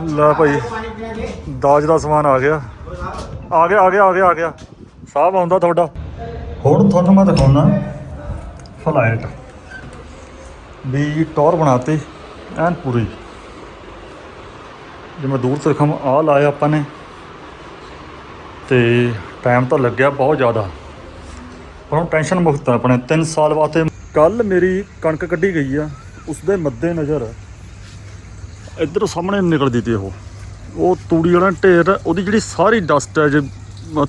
ਲੈ ਭਾਈ, ਦਾਜ ਦਾ ਸਮਾਨ ਆ ਗਿਆ। ਆ ਗਿਆ ਆ ਗਿਆ ਆ ਗਿਆ ਆ ਗਿਆ। ਸਾਹਬ ਆਉਂਦਾ ਤੁਹਾਡਾ। ਹੁਣ ਤੁਹਾਨੂੰ ਮੈਂ ਦਿਖਾਉਣਾ ਫਲਾਈਟ। ਵੀ ਟੌਰ ਬਣਾਤੀ, ਐਨ ਪੂਰੀ। ਜਿਵੇਂ ਦੂਰ ਤੋਂ ਖਮ ਆ ਲਾਇਆ ਆਪਾਂ ਨੇ। ਤੇ ਟਾਈਮ ਤਾਂ ਲੱਗਿਆ ਬਹੁਤ ਜ਼ਿਆਦਾ। ਪਰ ਹੁਣ ਟੈਨਸ਼ਨ ਮੁਕਤ ਆ ਆਪਣੇ 3 ਸਾਲ ਵਾਸਤੇ। ਕੱਲ ਮੇਰੀ ਕਣਕ ਕੱਢੀ ਗਈ ਆ ਉਸ ਦੇ ਮੱਦੇ ਨਜ਼ਰ ਇੱਧਰ ਸਾਹਮਣੇ ਨਿਕਲਦੀ ਤੇ ਉਹ। ਉਹ ਤੂੜੀ ਵਾਲਾ ਢੇਰ, ਉਹਦੀ ਜਿਹੜੀ ਸਾਰੀ ਡਸਟ ਹੈ, ਜੇ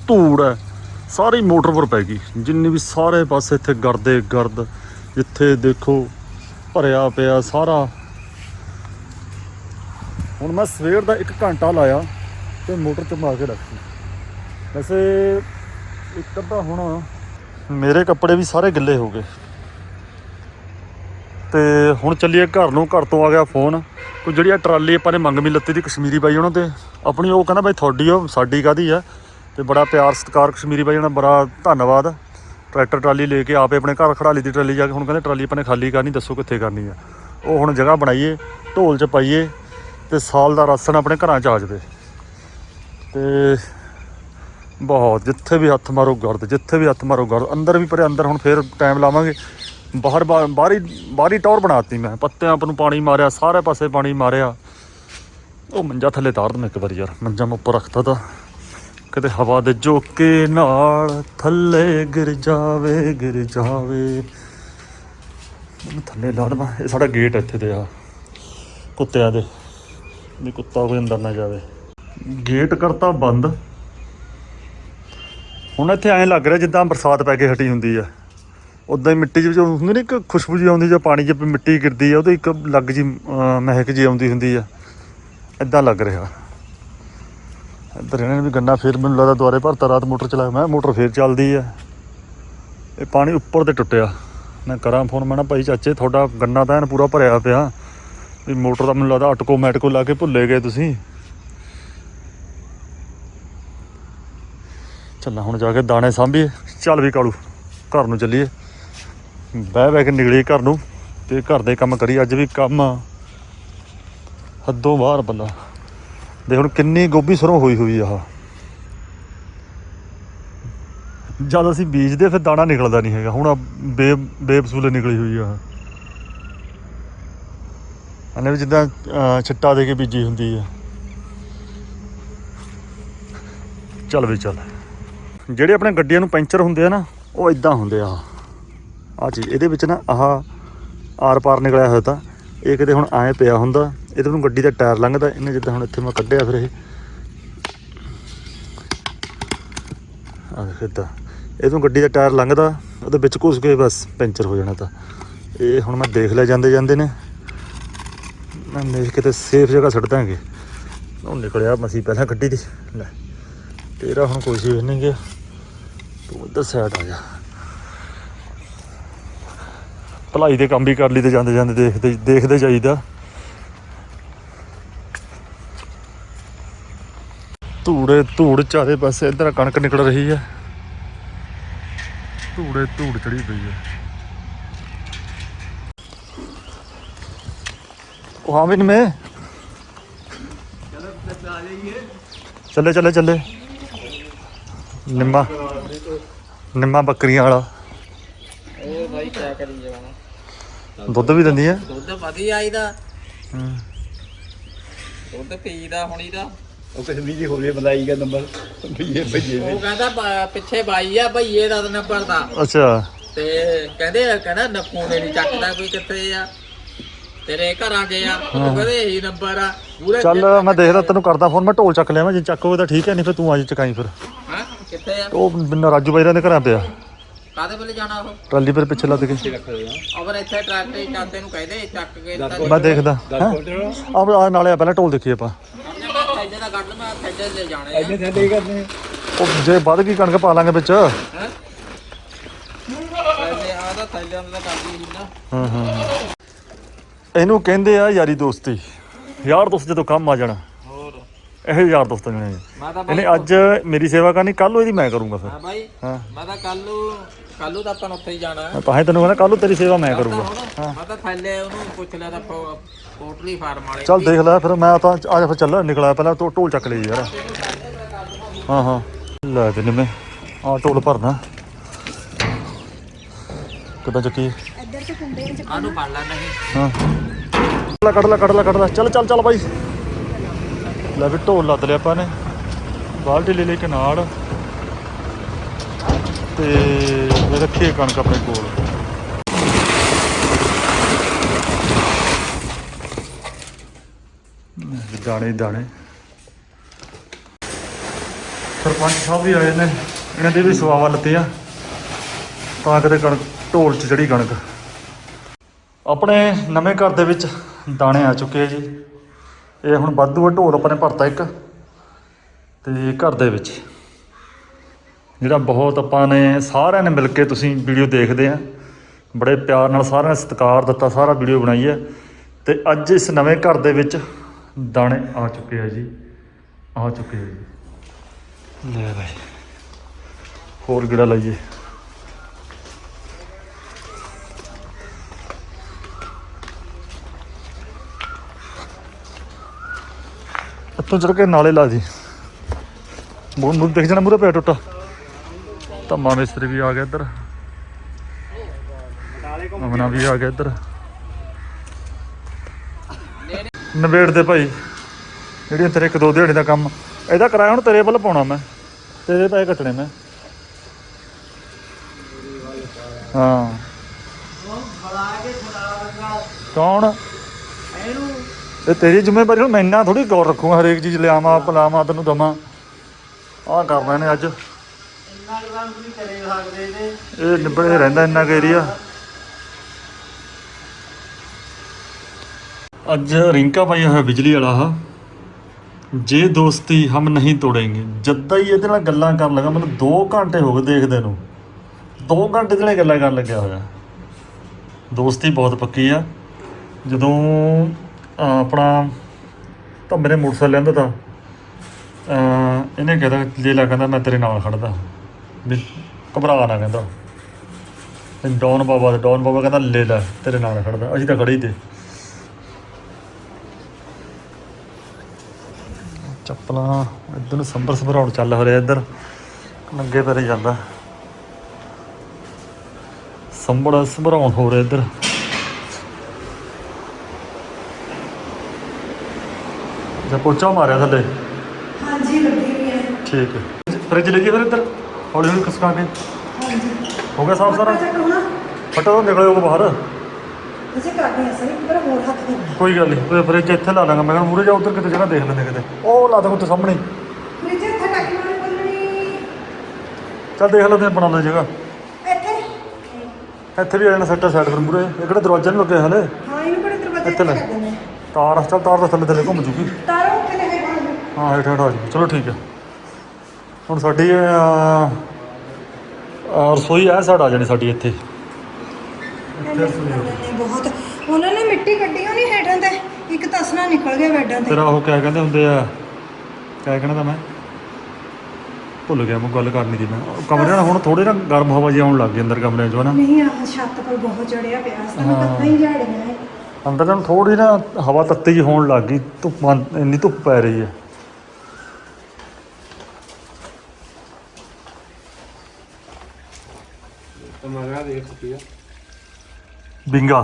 ਧੂੜ ਹੈ, ਸਾਰੀ ਮੋਟਰ ਪਰ ਪੈ ਗਈ। ਜਿੰਨੀ ਵੀ ਸਾਰੇ ਪਾਸੇ ਇੱਥੇ ਗਰਦੇ, ਗਰਦ, ਜਿੱਥੇ ਦੇਖੋ ਭਰਿਆ ਪਿਆ ਸਾਰਾ। ਹੁਣ ਮੈਂ ਸਵੇਰ ਦਾ 1 ਘੰਟਾ ਲਾਇਆ ਤੇ ਮੋਟਰ ਚਮਾ ਕੇ ਰੱਖੀ। ਵੈਸੇ ਇੱਕ ਅੱਧਾ ਹੁਣ ਮੇਰੇ ਕੱਪੜੇ ਵੀ ਸਾਰੇ ਗਿੱਲੇ ਹੋ ਗਏ। ਤੇ ਹੁਣ ਚੱਲੀਏ ਘਰ ਨੂੰ, ਘਰ ਤੋਂ ਆ ਗਿਆ ਫੋਨ। ਕੋਈ ਜਿਹੜੀ ਆ ਟਰਾਲੀ ਆਪਾਂ ਨੇ ਮੰਗ ਮੀ ਲੱਤੀ ਦੀ ਕਸ਼ਮੀਰੀ ਬਾਈ ਉਹਨਾਂ ਤੇ। ਆਪਣੀ ਉਹ ਕਹਿੰਦਾ ਬਾਈ ਤੁਹਾਡੀ ਉਹ, ਸਾਡੀ ਕਾਦੀ ਆ? ਤੇ ਬੜਾ ਪਿਆਰ, ਸਤਿਕਾਰ ਕਸ਼ਮੀਰੀ ਬਾਈ ਉਹਨਾਂ ਬੜਾ ਧੰਨਵਾਦ। ਟਰੈਕਟਰ ਟਰਾਲੀ ਲੈ ਕੇ ਆਪੇ ਆਪਣੇ ਘਰ ਖੜਾ ਲਈ ਦੀ ਟਰਾਲੀ ਜਾ ਕੇ, ਹੁਣ ਕਹਿੰਦੇ ਟਰਾਲੀ ਆਪਾਂ ਨੇ ਖਾਲੀ ਕਰਨੀ, ਦੱਸੋ ਕਿੱਥੇ ਕਰਨੀ ਆ। ਉਹ ਹੁਣ ਜਗ੍ਹਾ ਬਣਾਈਏ, ਢੋਲ 'ਚ ਪਾਈਏ ਤੇ ਸਾਲ ਦਾ ਰਾਸ਼ਨ ਆਪਣੇ ਘਰਾਂ 'ਚ ਆ ਜਾਵੇ। ਤੇ ਬਹੁਤ, ਜਿੱਥੇ ਵੀ ਹੱਥ ਮਾਰੋ ਗਰਦ, ਜਿੱਥੇ ਵੀ ਹੱਥ ਮਾਰੋ ਗਰਦ, ਅੰਦਰ ਵੀ ਪਰੇ ਅੰਦਰ ਹੁਣ ਫੇਰ ਟਾਈਮ ਲਾਵਾਂਗੇ। ਬਾਹਰ ਬਾਹਰ ਬਾਹਰੀ ਬਾਹਰੀ ਟੌਰ ਬਣਾਤੀ ਮੈਂ। ਪੱਤਿਆਂ ਆਪ ਨੂੰ ਪਾਣੀ ਮਾਰਿਆ, ਸਾਰੇ ਪਾਸੇ ਪਾਣੀ ਮਾਰਿਆ। ਉਹ ਮੰਜਾ ਥੱਲੇ ਤਾਰ ਦਮ ਇੱਕ ਵਾਰੀ ਯਾਰ, ਮੰਜਾ ਮੈਂ ਉੱਪਰ ਰੱਖਤਾ ਤਾ। ਕਿਤੇ ਹਵਾ ਦੇ ਝੋਕੇ ਨਾਲ ਥੱਲੇ ਗਿਰ ਜਾਵੇ ਗਿਰ ਜਾਵੇ। ਉਹਨੂੰ ਥੱਲੇ ਲਾ ਦੇਵਾਂ ਇਹ ਸਾਡਾ ਗੇਟ ਇੱਥੇ ਤੇ ਆ। ਕੁੱਤਿਆਂ ਦੇ। ਵੀ ਕੁੱਤਾ ਕੋਈ ਅੰਦਰ ਨਾ ਜਾਵੇ। ਗੇਟ ਕਰਤਾ ਬੰਦ। ਹੁਣ ਇੱਥੇ ਐਂ ਲੱਗ ਰਿਹਾ ਜਿੱਦਾਂ ਬਰਸਾਤ ਪੈ ਕੇ ਹਟੀ ਹੁੰਦੀ ਆ। ਉਦਾਂ ਹੀ ਮਿੱਟੀ 'ਚ ਜਿਹੀ ਹੁੰਦੀ ਨਾ, ਇੱਕ ਖੁਸ਼ਬੂ ਜੀ ਆਉਂਦੀ ਜਾਂ ਪਾਣੀ 'ਚ ਮਿੱਟੀ ਗਿਰਦੀ ਆ, ਉਹਦੇ ਇੱਕ ਲੱਗ ਜੀ ਮਹਿਕ ਜੀ ਆਉਂਦੀ ਹੁੰਦੀ ਆ। ਇਦਾਂ ਲੱਗ ਰਿਹਾ। ਇੱਧਰ ਇਹਨਾਂ ਨੇ ਵੀ ਗੰਨਾ ਫੇਰ ਮੈਨੂੰ ਲੱਗਦਾ ਦੁਆਰੇ ਭਰਤਾ ਰਾਤ ਮੋਟਰ ਚਲਾ ਮੈਂ ਕਿਹਾ ਮੋਟਰ ਫੇਰ ਚੱਲਦੀ ਆ। ਇਹ ਪਾਣੀ ਉੱਪਰ ਤੇ ਟੁੱਟਿਆ। ਮੈਂ ਕਰਾਂ ਫੋਨ, ਮੈਂ ਨਾ ਭਾਈ ਚਾਚੇ, ਤੁਹਾਡਾ ਗੰਨਾ ਤਾਂ ਐਨ ਪੂਰਾ ਭਰਿਆ ਪਿਆ। ਵੀ ਮੋਟਰ ਦਾ ਮੈਨੂੰ ਲੱਗਦਾ ਅਟਕੋ ਮੈਟਕੋ ਲਾ ਕੇ ਭੁੱਲੇ ਗਏ ਤੁਸੀਂ। ਚੱਲਾਂ ਹੁਣ ਜਾ ਕੇ ਦਾਣੇ ਸਾਂਭੀਏ। ਚੱਲ ਵੀ ਕਾਲੂ, ਘਰ ਨੂੰ ਚੱਲੀਏ। ਬਹਿ ਬਹਿ ਕੇ ਨਿਕਲੀ ਘਰ ਨੂੰ ਤੇ ਘਰ ਦੇ ਕੰਮ ਕਰੀ। ਅੱਜ ਵੀ ਕੰਮ ਹੱਦੋਂ ਬਾਹਰ ਬੰਦਾ। ਦੇ ਹੁਣ ਕਿੰਨੀ ਗੋਭੀ ਸਰੋਂ ਹੋਈ ਹੋਈ ਆ ਜਦ ਅਸੀਂ ਬੀਜਦੇ ਫਿਰ ਦਾਣਾ ਨਿਕਲਦਾ ਨਹੀਂ ਹੈਗਾ। ਹੁਣ ਆਹ ਬੇ ਬੇਫਸੂਲੇ ਨਿਕਲੀ ਹੋਈ ਆ ਅਨੇ ਵੀ ਜਿੱਦਾਂ ਛਿੱਟਾ ਦੇ ਕੇ ਬੀਜੀ ਹੁੰਦੀ ਆ। ਚੱਲ ਵੀ ਚੱਲ। ਜਿਹੜੇ ਆਪਣੇ ਗੱਡੀਆਂ ਨੂੰ ਪੈਂਚਰ ਹੁੰਦੇ ਆ ਨਾ, ਉਹ ਇਦਾਂ ਹੁੰਦੇ ਆ। ਆ ਚੀਜ਼। ਇਹਦੇ ਵਿੱਚ ਨਾ ਆਹ ਆਰ ਪਾਰ ਨਿਕਲਿਆ ਹੋਇਆ ਤਾਂ, ਇਹ ਕਿਤੇ ਹੁਣ ਐਂ ਪਿਆ ਹੁੰਦਾ ਇਹਦੇ ਨੂੰ ਗੱਡੀ ਦਾ ਟਾਇਰ ਲੰਘਦਾ, ਇਹਨੇ ਜਿੱਦਾਂ ਹੁਣ ਇੱਥੇ ਮੈਂ ਕੱਢਿਆ ਫਿਰ ਇਹ। ਆ ਦੇਖ ਏਦਾਂ ਇਹ ਤੋਂ ਗੱਡੀ ਦਾ ਟਾਇਰ ਲੰਘਦਾ, ਉਹਦੇ ਵਿੱਚ ਘੁਸ ਕੇ ਬਸ ਪੈਂਚਰ ਹੋ ਜਾਣਾ ਤਾਂ। ਇਹ ਹੁਣ ਮੈਂ ਦੇਖ ਲਿਆ ਜਾਂਦੇ ਜਾਂਦੇ ਨੇ। ਮੈਂ ਦੇਖ ਕੇ ਤੇ ਸੇਫ ਜਗ੍ਹਾ ਛੱਡ ਦਾਂਗੇ। ਉਹ ਨਿਕਲਿਆ ਮਸੀ ਪਹਿਲਾਂ ਗੱਡੀ ਦੀ। ਲੈ, ਤੇਰਾ ਹੁਣ ਕੋਈ ਸੀ ਨਹੀਂ ਗਿਆ। ਤੂੰ ਇੱਧਰ ਸਾਈਡ ਆ ਜਾ। ਭਲਾਈ ਦੇ ਕੰਮ ਵੀ ਕਰ ਲਈ ਤੇ ਜਾਂਦੇ ਜਾਂਦੇ ਦੇਖਦੇ ਦੇਖਦੇ ਜਾਈਦਾ। ਧੂੜੇ, ਧੂੜ ਚਾਰੇ ਪਾਸੇ ਇੱਧਰ ਕਣਕ ਨਿਕਲ ਰਹੀ ਹੈ ਧੂੜੇ, ਧੂੜ ਚੜੀ ਪਈ ਹੈ ਉਹ ਹਾਂ ਵੀ ਮੈਂ ਚੱਲੇ ਚੱਲੇ ਚੱਲੇ। ਨਿੰਮਾ ਨਿੰਮਾ ਬੱਕਰੀਆਂ ਵਾਲਾ। ਉਹ ਭਾਈ ਕਿਆ ਕਰੀ ਜਾਣਾ। ਦੁੱਧ ਵੀ ਦਿੰਦੀ ਹੈ ਦੁੱਧ ਵਧੀਆ ਆਈਦਾ। ਹੂੰ। ਦੁੱਧ ਪੀਦਾ ਹੁਣੀ ਦਾ ਉਹ ਕਿਸੇ ਵੀ ਜੀ ਹੋਵੇ ਬਲਾਈ ਦਾ ਨੰਬਰ। ਭਈਏ ਭਈਏ ਉਹ ਕਹਿੰਦਾ ਬਾ- ਪਿੱਛੇ ਬਾਈ ਆ ਭਈਏ ਦਾ ਨੰਬਰ ਦਾ। ਅੱਛਾ। ਤੇ ਕਹਿੰਦੇ ਕਹਿੰਦਾ ਨਾ ਫੋਨ ਨਹੀਂ ਚੱਕਦਾ ਕੋਈ ਕਿੱਥੇ ਆ। ਤੇਰੇ ਘਰਾਂ ਗਏ ਆ ਉਹ ਕਹਿੰਦੇ ਇਹੀ ਨੰਬਰ ਆ। ਪੂਰੇ ਚੱਲ ਮੈਂ ਦੇਖਦਾ ਤੈਨੂੰ ਕਰਦਾ ਫੋਨ ਮੈਂ ਢੋਲ ਚੱਕ ਲਿਆ ਮੈਂ ਜੇ ਚੱਕ ਹੋਵੇ ਤਾਂ ਠੀਕ ਹੈ ਨਹੀਂ ਫਿਰ ਤੂੰ ਅੱਜ ਚਕਾਈ ਫਿਰ। ਹਾਂ ਕਿੱਥੇ ਆ? ਉਹ ਬਿੰਨਾ ਰਾਜੂ ਬਾਈ ਦੇ ਘਰਾਂ ਪਿਆ ਕਾਦੇ ਵੇਲੇ ਜਾਣਾ ਉਹ? ਟਰਾਲੀ ਪਰ ਪਿੱਛੇ ਲੱਦ ਕੇ। ਅਵਰ ਇੱਥੇ ਟਰੈਕਟਰ ਚਾਂਦੇ ਨੂੰ ਕਹਿੰਦੇ ਚੱਕ ਕੇ ਤਾਂ ਮੈਂ ਦੇਖਦਾ ਹੈਂ? ਆਹ ਆ ਨਾਲੇ ਆ ਪਹਿਲਾਂ ਢੋਲ ਦੇਖੀਏ ਆਪਾਂ। ਥੈਲੇ ਦਾ ਕੱਢ ਮੈਂ ਥੈਲੇ ਲੈ ਜਾਣੇ ਆ। ਐਨੇ ਥੱਲੇ ਹੀ ਕਰਦੇ ਉਹ ਜੇ ਵੱਧ ਗਈ ਕਣਕ ਪਾ ਲਾਂਗੇ ਵਿੱਚ। ਹੈ? ਥੈਲੇ ਆ ਤਾਂ ਥੈਲੇ ਦਾ ਕੱਢੀ ਸੀ ਨਾ। ਹਾਂ ਹਾਂ। ਇਹਨੂੰ ਕਹਿੰਦੇ ਆ ਯਾਰੀ ਦੋਸਤੀ। ਯਾਰ ਦੋਸਤ ਜਦੋਂ ਕੰਮ ਆ ਜਾਣਾ। ਹੋਰ? ਇਹ ਯਾਰ ਦੋਸਤ ਨੇ ਮੈਂ ਤਾਂ ਬਾਈ ਇਹਨੇ ਅੱਜ ਮੇਰੀ ਸੇਵਾ ਕਰਨੀ ਕੱਲ ਇਹਦੀ ਮੈਂ ਕਰੂੰਗਾ ਫਿਰ। ਹਾਂ ਬਾਈ ਹਾਂ। ਮੈਂ ਤਾਂ ਕੱਲ ਨੂੰ ਕੱਲ ਤਾਂ ਆਪਾਂ ਨੂੰ ਉੱਥੇ ਹੀ ਜਾਣਾ ਹੈ। ਮੈਂ ਤਾਂ ਹੀ ਤੈਨੂੰ ਕਹਿੰਦਾ ਕੱਲ ਨੂੰ ਤੇਰੀ ਸੇਵਾ ਮੈਂ ਕਰੂੰਗਾ। ਹੁਣ ਮੈਂ ਤਾਂ ਥੈਲੇ ਉਹਨੂੰ ਪੁੱਛ ਲਿਆ ਤਾਂ ਪੋਟਲੀ ਫਾਰਮ ਵਾਲੇ ਚੱਲ ਦੇਖ ਲੈ ਫਿਰ ਮੈਂ ਤਾਂ ਆ ਜਾ ਫਿਰ ਚੱਲ ਨਿਕਲਿਆ ਪਹਿਲਾਂ ਤੂੰ ਢੋਲ ਚੱਕ ਲਈ ਯਾਰ। ਹਾਂ ਹਾਂ। ਲੈ ਦੇ ਨਿੰਮੇ ਆ ਢੋਲ ਭਰਨਾ। ਕਿੱਦਾਂ ਚੱਕੀ? ਇੱਧਰ ਤੇ ਕੁੰਡੇ ਚ ਆਨੂੰ ਫੜ ਲੈ ਨਹੀਂ। ਹਾਂ। ਲੈ ਕੱਢ ਲੈ ਕੱਢ ਲੈ ਕੱਢ ਲੈ। ਚੱਲ ਚੱਲ ਚੱਲ ਬਾਈ। ਲੈ ਵੀ ਢੋਲ ਲੱਦ ਲਿਆ ਆਪਾਂ ਨੇ। ਬਾਲਟੀ ਲੈ ਲਈ ਕੇ ਨਾਲ ਤੇ ਰੱਖੀਏ ਕਣਕ ਆਪਣੇ ਕੋਲ। ਦਾਣੇ ਦਾਣੇ। ਸਰਪੰਚ ਸਾਹਿਬ ਵੀ ਆਏ ਨੇ, ਇਹਨਾਂ ਦੇ ਵੀ ਸਵਾਵਾ ਲੱਤੇ ਆ। ਤਾਂ ਕਿਤੇ ਕਣਕ, ਢੋਲ 'ਚ ਚੜੀ ਕਣਕ। ਆਪਣੇ ਨਵੇਂ ਘਰ ਦੇ ਵਿੱਚ ਦਾਣੇ ਆ ਚੁੱਕੇ ਆ ਜੀ। ਇਹ ਹੁਣ ਵਾਧੂ ਆ, ਢੋਲ ਆਪਾਂ ਨੇ ਭਰਤਾ ਇੱਕ। ਤੇ ਘਰ ਦੇ ਵਿੱਚ। ਜਿਹੜਾ ਬਹੁਤ ਆਪਾਂ ਨੇ ਸਾਰਿਆਂ ਨੇ ਮਿਲ ਕੇ ਤੁਸੀਂ ਵੀਡੀਓ ਦੇਖਦੇ ਆ। ਬੜੇ ਪਿਆਰ ਨਾਲ ਸਾਰਿਆਂ ਨੇ ਸਤਿਕਾਰ ਦਿੱਤਾ ਸਾਰਾ ਵੀਡੀਓ ਬਣਾਈ ਹੈ ਤੇ ਅੱਜ ਇਸ ਨਵੇਂ ਘਰ ਦੇ ਵਿੱਚ ਦਾਣੇ ਆ ਚੁੱਕੇ ਆ ਜੀ। ਆ ਚੁੱਕੇ ਆ ਜੀ। ਲੈ ਬਾਈ। ਹੋਰ ਗਿੜਾ ਲਾਈਏ? ਇੱਥੋਂ ਚੜ ਕੇ ਨਾਲੇ ਲਾ ਦੀ। ਮੂੰਹ ਮੂੰਹ ਦੇਖ ਜਾਣਾ ਮੂਰੇ ਪਿਆ ਟੁੱਟਾ। ਧੰਮਾ ਮਿਸਤਰੀ ਵੀ ਆ ਗਿਆ ਇੱਧਰ। ਅਮਨਾ ਵੀ ਆ ਗਿਆ ਇੱਧਰ। ਨਵੇੜ ਦੇ ਭਾਈ ਜਿਹੜੀਆਂ ਤੇਰੇ ਇੱਕ ਦੋ ਦਿਹਾੜੀ ਦਾ ਕੰਮ, ਇਹਦਾ ਕਿਰਾਇਆ ਹੁਣ ਤੇਰੇ ਵੱਲ ਪਾਉਣਾ ਮੈਂ। ਤੇਰੇ ਪੈਸੇ ਕੱਟਣੇ ਮੈਂ। ਹਾਂ। ਕੌਣ? ਇਹ ਤੇਰੀ ਜ਼ਿੰਮੇਵਾਰੀ ਹੁਣ ਮੈਂ ਇੰਨਾ ਥੋੜੀ ਗੌਰ ਰੱਖੂਗਾ ਹਰੇਕ ਚੀਜ਼ ਲਿਆਵਾਂ, ਪਲਾਵਾਂ, ਤੈਨੂੰ ਦਵਾਂ। ਆਹ ਕਰਨਾ ਇਹਨੇ ਅੱਜ। ਇਹ ਨਿਬੜੇ ਰਹਿੰਦਾ ਇੰਨਾ ਕੁ ਏਰੀਆ ਅੱਜ ਰਿੰਕਾ ਪਾਈ ਹੋਇਆ ਬਿਜਲੀ ਵਾਲਾ ਆ ਜੇ ਦੋਸਤੀ ਹਮ ਨਹੀਂ ਤੋੜेंगे ਜਦਾਂ ਹੀ ਇਹਦੇ ਨਾਲ ਗੱਲਾਂ ਕਰਨ ਲੱਗਾ, ਮੈਨੂੰ 2 ਘੰਟੇ ਹੋ ਗਏ ਦੇਖਦੇ ਨੂੰ। 2 ਘੰਟੇ ਜਿਹੜੇ ਗੱਲਾਂ ਕਰਨ ਲੱਗਿਆ ਹੋਇਆ। ਦੋਸਤੀ ਬਹੁਤ ਪੱਕੀ ਆ। ਜਦੋਂ ਆਪਣਾ ਤਾਂ ਮੇਰੇ ਮੋਟਰਸਾਈਕਲ ਲੈਂਦਾ ਤਾਂ ਇਹਨੇ ਕਹਿੰਦਾ ਲੈ ਲਾ ਕਹਿੰਦਾ ਮੈਂ ਤੇਰੇ ਨਾਲ ਖੜਦਾ ਵੀ ਘਬਰਾ ਨਾ ਕਹਿੰਦਾ। ਤੇ ਡੌਨ ਬਾਬਾ ਤੇ ਡੌਨ ਬਾਬਾ ਕਹਿੰਦਾ ਲੈ ਲੈ ਤੇਰੇ ਨਾਲ ਖੜਦਾ। ਅਸੀਂ ਤਾਂ ਖੜੇ ਹੀ ਤੇ। ਚੱਪਲਾਂ ਇੱਧਰ ਨੂੰ ਸੰਭਰ ਸੰਭਰਾਉਣ ਚੱਲ ਹੋ ਰਿਹਾ ਇੱਧਰ। ਨੰਗੇ ਪੈਰੇ ਜਾਂਦਾ। ਸੰਭੜ ਸੰਭਰਾਉਣ ਹੋ ਰਿਹਾ ਇੱਧਰ। ਜੇ ਪੋਚਾ ਮਾਰਿਆ ਥੱਲੇ? ਹਾਂਜੀ ਲੱਗੀ ਹੋਈ ਹੈ ਠੀਕ ਹੈ। ਫਰਿੱਜ ਲੱਗੀ ਫਿਰ ਇੱਧਰ। ਹੌਲੀ ਹੌਲੀ ਖਸਕਾ ਕੇ। ਹਾਂਜੀ। ਹੋ ਗਿਆ ਸਾਫ਼ ਸਾਰਾ? ਚੱਕ ਹੋਣਾ। ਫਟਾ ਤਾਂ ਨਿਕਲਿਓ ਬਾਹਰ। ਅਸੀਂ ਕਰਦੇ ਹਾਂ ਸਹੀ ਪਰ ਹੋਰ ਹੱਥ ਕਰਨਾ ਕੋਈ ਗੱਲ ਨਹੀਂ ਉਹ ਫਰਿੱਜ ਇੱਥੇ ਲਾ ਲਾਂਗਾ। ਮੈਂ ਕਿਹਾ ਮੂਰੇ ਜਾ ਉੱਧਰ ਕਿਤੇ ਜਗ੍ਹਾ ਦੇਖ ਲੈਂਦੇ ਕਿਤੇ। ਉਹ ਲਾ ਦੇ ਉੱਤੇ ਸਾਹਮਣੇ। ਫ੍ਰਿਜ ਇੱਥੇ ਟੱਕੀ ਵਾਲੀ ਬੰਨਣੀ। ਚੱਲ ਦੇਖ ਲੈਂਦੇ ਹਾਂ ਬਣਾ ਲੈ ਜਗ੍ਹਾ। ਇੱਥੇ? ਇੱਥੇ ਵੀ ਆ ਜਾਣਾ ਸੈੱਟਾ ਸਾਈਡ ਫਿਰ ਮੂਰੇ ਇਹ ਕਿਹੜਾ ਦਰਵਾਜ਼ਾ ਨਹੀਂ ਲੱਗਿਆ ਹਲੇ? ਹਾਂ ਇਹਨੂੰ ਕਿਹੜੇ ਦਰਵਾਜ਼ੇ ਇੱਥੇ ਤੇ ਲੈ। ਕਰ ਦਿੰਦੇ ਤਾਰ ਚੱਲ ਤਾਰ ਦਾ ਥੱਲੇ ਥੱਲੇ ਘੁੰਮ ਜੂਗੀ। ਤਾਰੋ ਉੱਥੇ ਲੈ ਕੇ ਹਾਂ ਹੇਠ ਹੇਠ ਆ ਜੂ ਚਲੋ ਠੀਕ ਹੈ। ਹੁਣ ਸਾਡੀ ਰਸੋਈ ਹੈ ਸਾਡਾ ਆ ਜਾਣੀ ਸਾਡੀ ਇੱਥੇ। ਆ। ਬਹੁਤ ਉਹਨਾਂ ਨੇ ਮਿੱਟੀ ਕੱਢੀ ਹੋਣੀ ਹੇਠਾਂ ਤੇ। ਇੱਕ ਤਸਨਾ ਨਿਕਲ ਗਿਆ ਬੈੱਡਾਂ ਤੇ। ਤੇਰਾ ਉਹ ਕਿਆ ਕਹਿੰਦੇ ਹੁੰਦੇ ਆ? ਕਿਆ ਕਹਿਣਾ ਤਾਂ ਮੈਂ? ਭੁੱਲ ਗਿਆ ਮੈਂ ਗੱਲ ਕਰਨੀ ਦੀ ਮੈਂ। ਉਹ ਕਮਰੇ ਨਾਲ ਹੁਣ ਥੋੜੇ ਨਾ ਗਰਮ ਹਵਾ ਜਿਹੀ ਆਉਣ ਲੱਗ ਗਈ ਅੰਦਰ ਕਮਰੇ 'ਚੋਂ ਨਾ? ਨਹੀਂ ਆਹ ਛੱਤ ਪਰ ਬਹੁਤ ਚੜਿਆ ਪਿਆ। ਸੀ ਤਾਂ ਮੈਂ ਹਾਂ। ਝਾੜੀਆਂ ਹੈ ਅੰਦਰ ਨਾਲ ਥੋੜੀ ਨਾ ਹਵਾ ਤੱਤੀ ਜਿਹੀ ਹੋਣ ਲੱਗ ਗਈ। ਧੁੱਪ ਇੰਨੀ ਧੁੱਪ ਪੈ ਰਹੀ ਹੈ। ਮਗਾ ਦੇਖ ਕੀ ਆ। ਬਿੰਗਾ।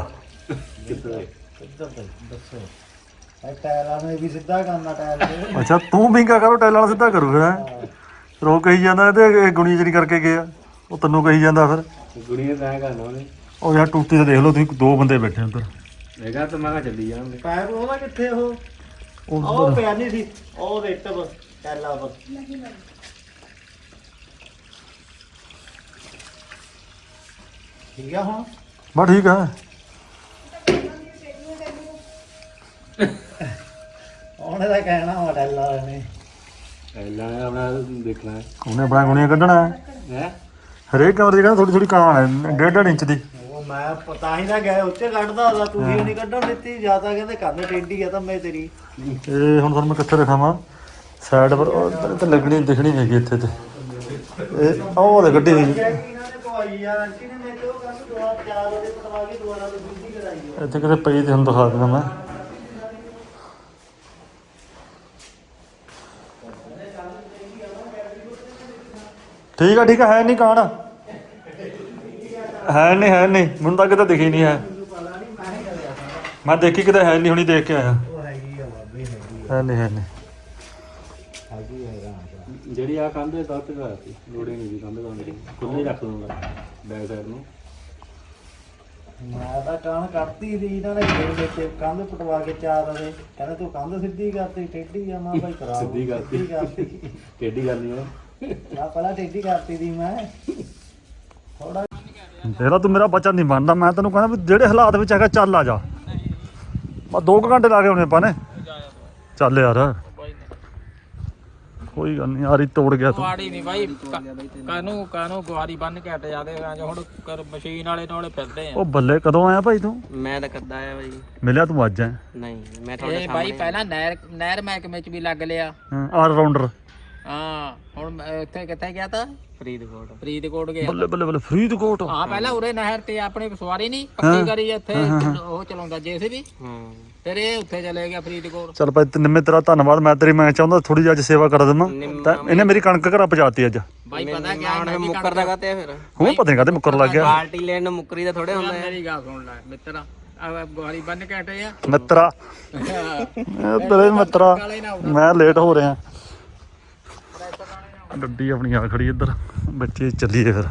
ਟਾਇਰਾਂ ਨੂੰ ਵੀ ਸਿੱਧਾ ਕਰਨਾ ਟਾਇਰ ਤੇ ਅੱਛਾ ਤੂੰ ਬਿੰਗਾ ਕਰੋ ਟੈਲਾਂ ਨਾਲ ਸਿੱਧਾ ਕਰੂ ਹੈਂ? ਉਹ ਕਹੀ ਜਾਂਦਾ ਤੇ ਇਹ ਗੁਣੀ ਜਿਹੜੀ ਕਰਕੇ ਗਿਆ ਉਹ ਤੈਨੂੰ ਕਹੀ ਜਾਂਦਾ ਫਿਰ। ਗੁੜੀਆਂ ਤਾਂ ਕਰਨਾ ਉਹਨੇ। ਉਹ ਯਾਰ ਟੂਟੀ ਤੇ ਦੇਖ ਲਓ ਤੁਸੀਂ ਦੋ ਬੰਦੇ ਬੈਠੇ ਉੱਧਰ ਹੈਗਾ ਤਾਂ ਮਗਾ ਚੱਲੀ ਜਾਣਗੇ। ਪੈਪ ਉਹਦਾ ਕਿੱਥੇ ਉਹ? ਉਹ ਉਹ ਪਿਆ ਨਹੀਂ ਸੀ। ਉਹ ਰੇਟ ਪਰ ਟਾਇਲਾਂ ਪਰ ਠੀਕ ਆ ਹੁਣ? ਬਸ ਠੀਕ ਹੈ ਉਹਨੇ ਤਾਂ ਕਹਿਣਾ ਵਾ ਟਾਇਲਾਂ ਵਾਲੇ ਨੇ। ਪਹਿਲਾਂ ਆਪਣਾ ਦੇਖਣਾ ਹੈ। ਉਹਨੇ ਬਣਾ ਗੁਣੀਆਂ ਕੱਢਣਾ ਹੈ। ਹੈ? ਹਰੇਕ ਕਮਰੇ ਦੀ ਕਹਿੰਦਾ ਥੋੜੀ ਥੋੜੀ ਕਾਣ ਹੈ ਡੇਢ ਡੇਢ ਇੰਚ ਦੀ। ਉਹ ਮੈਂ ਪਤਾ ਹੀ ਨਾ ਗਿਆ ਉੱਤੇ ਕੱਢਦਾ ਉਹਦਾ ਤੁਸੀਂ ਨਹੀਂ ਕੱਢਣ ਦਿੱਤੀ ਜਾਂ ਤਾਂ ਕਹਿੰਦੇ ਕੰਨ ਟੇਢੀ ਆ ਤਾਂ ਮੈਂ ਤੇਰੀ। ਇਹ ਹੁਣ ਤੁਹਾਨੂੰ ਮੈਂ ਕਿੱਥੇ ਦਿਖਾਵਾਂ? ਸਾਈਡ ਪਰ ਉਹ ਇੱਧਰ ਤੇ ਲੱਗਣੀ ਦਿਖਣੀ ਨਹੀਂ ਹੈਗੀ ਇੱਥੇ ਤੇ। ਇਹ ਉਹ ਦੇ ਗੱਡੀ ਹੋਈ ਕਰਾਈ ਆ। ਇੱਥੇ ਕਿਤੇ ਪਈ ਤੇ ਤੁਹਾਨੂੰ ਦਿਖਾ ਦਿੰਦਾ ਮੈਂ। ਠੀਕ ਆ ਠੀਕ ਆ ਹੈ ਨਹੀਂ ਕਾਣ ਹੈ ਨਹੀਂ ਹੈ ਨਹੀਂ। ਮੈਨੂੰ ਤਾਂ ਕਿਤੇ ਦਿਖੀ ਨਹੀਂ ਹੈ। ਮੈਂ ਦੇਖੀ ਕਿਤੇ ਹੈ ਨਹੀਂ ਹੁਣੀ ਦੇਖ ਕੇ ਆਇਆ। ਹੈ ਨਹੀਂ ਹੈ ਨਹੀਂ। ਜਿਹੜੀ ਆ ਕੰਧ ਗਲਤ ਕਰਾਤੀ ਲੋੜੇ ਨਹੀਂ ਦੀ ਕੰਧ ਕੰਧ ਖੁੱਲੇ ਰੱਖ ਦੂੰਗਾ ਬੈਕ ਸਾਈਡ ਨੂੰ। ਮੈਂ ਤਾਂ ਕੰਨ ਕੱਟਤੀ ਸੀ ਇਹਨਾਂ ਨੇ ਫੇਰ ਵਿੱਚ ਕੰਧ ਪਟਵਾ ਕੇ ਚਾਰ ਦੇ ਕਹਿੰਦੇ ਤੂੰ ਕੰਧ ਸਿੱਧੀ ਕਰਤੀ ਟੇਢੀ ਆ। ਮੈਂ ਭਾਈ ਕਰਾ ਸਿੱਧੀ ਕਰਤੀ। ਕਰਤੀ। ਗੱਲ ਨਹੀਂ ਉਹ ਮੈਂ ਪਹਿਲਾਂ ਟੇਢੀ ਕਰਤੀ ਦੀ ਮੈਂ। ਥੋੜਾ ਤੇਰਾ ਤੂੰ ਮੇਰਾ ਬੱਚਾ ਨਹੀਂ ਮੰਨਦਾ। ਮੈਂ ਤੈਨੂੰ ਕਹਿੰਦਾ ਵੀ ਜਿਹੜੇ ਹਾਲਾਤ ਵਿੱਚ ਹੈਗਾ ਚੱਲ ਆ ਜਾ। ਬਸ 2 ਘੰਟੇ ਲਾ ਕੇ ਆਉਣੇ ਆਪਾਂ ਨੇ। ਚੱਲ ਯਾਰ। ਕੋਈ ਗੱਲ ਨਹੀਂ ਆਰੀ ਤੋੜ ਗਿਆ ਤੂੰ। ਕੁਆੜੀ ਨਹੀਂ ਬਾਈ ਕਾਨੂੰ ਕਾਨੂੰ ਗੁਆਰੀ ਬੰਨ ਕੇ ਹਟ ਜਾਦੇ ਆ ਹੁਣ ਕਰ ਮਸ਼ੀਨ ਵਾਲੇ ਨਾਲੇ ਫਿਰਦੇ ਆ। ਉਹ ਬੱਲੇ ਕਦੋਂ ਆਇਆ ਭਾਈ ਤੂੰ? ਮੈਂ ਤਾਂ ਕਰਦਾ ਆ ਬਾਈ। ਮਿਲਿਆ ਤੂੰ ਅੱਜ ਹੈ ਨਹੀਂ ਮੈਂ ਤੁਹਾਡੇ ਇਹ ਬਾਈ ਪਹਿਲਾਂ ਨਹਿਰ ਨਹਿਰ ਮਹਿਕਮੇ ਚ ਵੀ ਲੱਗ ਲਿਆ। ਆਲ ਰਾਉਂਡਰ ਹਾਂ ਹੁਣ ਮੈਂ ਉੱਥੇ ਕਿੱਥੇ ਗਿਆ ਤਾਂ? ਫਰੀਦਕੋਟ। ਫਰੀਦਕੋਟ ਗਿਆ। ਬੱਲੇ ਬੱਲੇ ਬੱਲੇ ਫਰੀਦਕੋਟ। ਹਾਂ ਪਹਿਲਾਂ ਉਰੇ ਨਹਿਰ ਤੇ ਆਪਣੀ ਸਵਾਰੀ ਨਹੀਂ ਪੱਕੀ ਕਰੀ ਇੱਥੇ ਉਹ ਚਲਾਉਂਦਾ ਜੇਸੀਬੀ। ਹੂੰ। ਫਿਰ ਇਹ ਉੱਥੇ ਚਲੇ ਗਿਆ ਫਰੀਦਕੋਟ। ਚੱਲ ਭਾਈ ਤੇ ਨਿੰਮੇ ਤੇਰਾ ਧੰਨਵਾਦ। ਮੈਂ ਤੇਰੀ ਮੈਂ ਚਾਹੁੰਦਾ ਥੋੜੀ ਜਿਹੀ ਅੱਜ ਸੇਵਾ ਕਰ ਦੇਵਾਂ। ਤਾਂ ਇਹਨੇ ਮੇਰੀ ਕਣਕ ਘਰਾਂ ਪਹੁੰਚਾਤੀ ਅੱਜ। ਬਾਈ ਪਤਾ ਕਿਆ ਹੁਣ ਮੈਂ ਵੀ ਮੁੱਕਰਦਾ ਕਾਤੇ ਆ ਫਿਰ। ਹੁਣ ਪਤਾ ਨਹੀਂ ਕਾਹਦੇ ਮੁੱਕਰ ਲੱਗ ਗਿਆ। ਪਾਰਟੀ ਲੈਣ ਨੂੰ ਮੁੱਕਰੀ ਦਾ ਥੋੜੇ ਹੁੰਦਾ ਹੈ ਮੇਰੀ ਗੱਲ ਸੁਣ ਲੈ ਮਿੱਤਰਾ। ਆ ਗੁਆਰੀ ਬੰਨ ਕੇ ਹਟੇ ਆ। ਮਿੱਤਰਾ। ਇਹ ਤੇਰੇ ਮਿੱਤਰਾ। ਮੈਂ ਲੇਟ ਹੋ ਰਿਹਾ। ਗੱਡੀ ਆਪਣੀ ਆ ਖੜੀ ਇੱਧਰ। ਬੱਚੇ ਚੱਲੀਏ ਫਿਰ।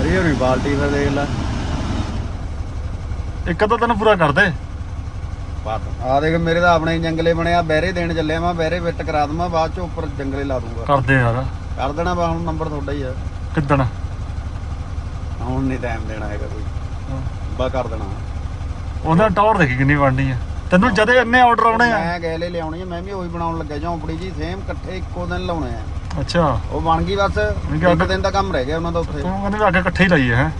ਅਰੇ ਹੋਣੀ ਬਾਲਟੀ ਫਿਰ ਦੇਖ ਲੈ। ਇੱਕ ਤਾਂ ਤੈਨੂੰ ਪੂਰਾ ਕਰ ਦੇ ਆ ਦੇਖ ਮੇਰੇ ਤਾਂ ਆਪਣੇ ਹੀ ਜੰਗਲੇ ਬਣਿਆ ਬਹਿਰੇ ਦੇਣ ਚੱਲਿਆ ਮੈਂ ਬਹਿਰੇ ਫਿੱਟ ਕਰਾ ਦਵਾਂ ਬਾਅਦ ਚ ਉੱਪਰ ਜੰਗਲੇ ਲਾ ਦੂੰਗਾ। ਕਰਦੇ ਯਾਰ। ਕਰ ਦੇਣਾ ਬਾ ਹੁਣ ਨੰਬਰ ਤੁਹਾਡਾ ਹੀ ਆ। ਕਿੱਦਣ? ਹੁਣ ਨਹੀਂ ਟਾਈਮ ਦੇਣਾ ਹੈਗਾ ਕੋਈ। ਬਾ ਕਰ ਦੇਣਾ। ਉਹਦਾ ਟੌਰ ਦੇਖੀ ਕਿੰਨੀ ਬਣਨੀ ਆ। ਤੈਨੂੰ ਜਦੇ ਇੰਨੇ ਆਰਡਰ ਆਉਣੇ ਆ। ਮੈਂ ਗੈਲੇ ਲਿਆਉਣੀ ਆ ਮੈਂ ਵੀ ਉਹੀ ਬਣਾਉਣ ਲੱਗਾ ਝੌਂਪੜੀ ਜੀ ਸੇਮ ਇਕੱਠੇ ਇੱਕੋ ਦਿਨ ਲਾਉਣੇ ਆ। ਅੱਛਾ। ਉਹ ਬਣ ਗਈ ਬਸ ਇੱਕ ਦਿਨ ਦਾ ਕੰਮ ਰਹਿ ਗਿਆ ਉਹਨਾਂ ਦਾ ਉੱਥੇ। ਤੂੰ ਕਹਿੰਦੇ ਵੀ ਅੱਗੇ ਇਕੱਠੇ ਹੀ ਲਾਈਏ ਹੈ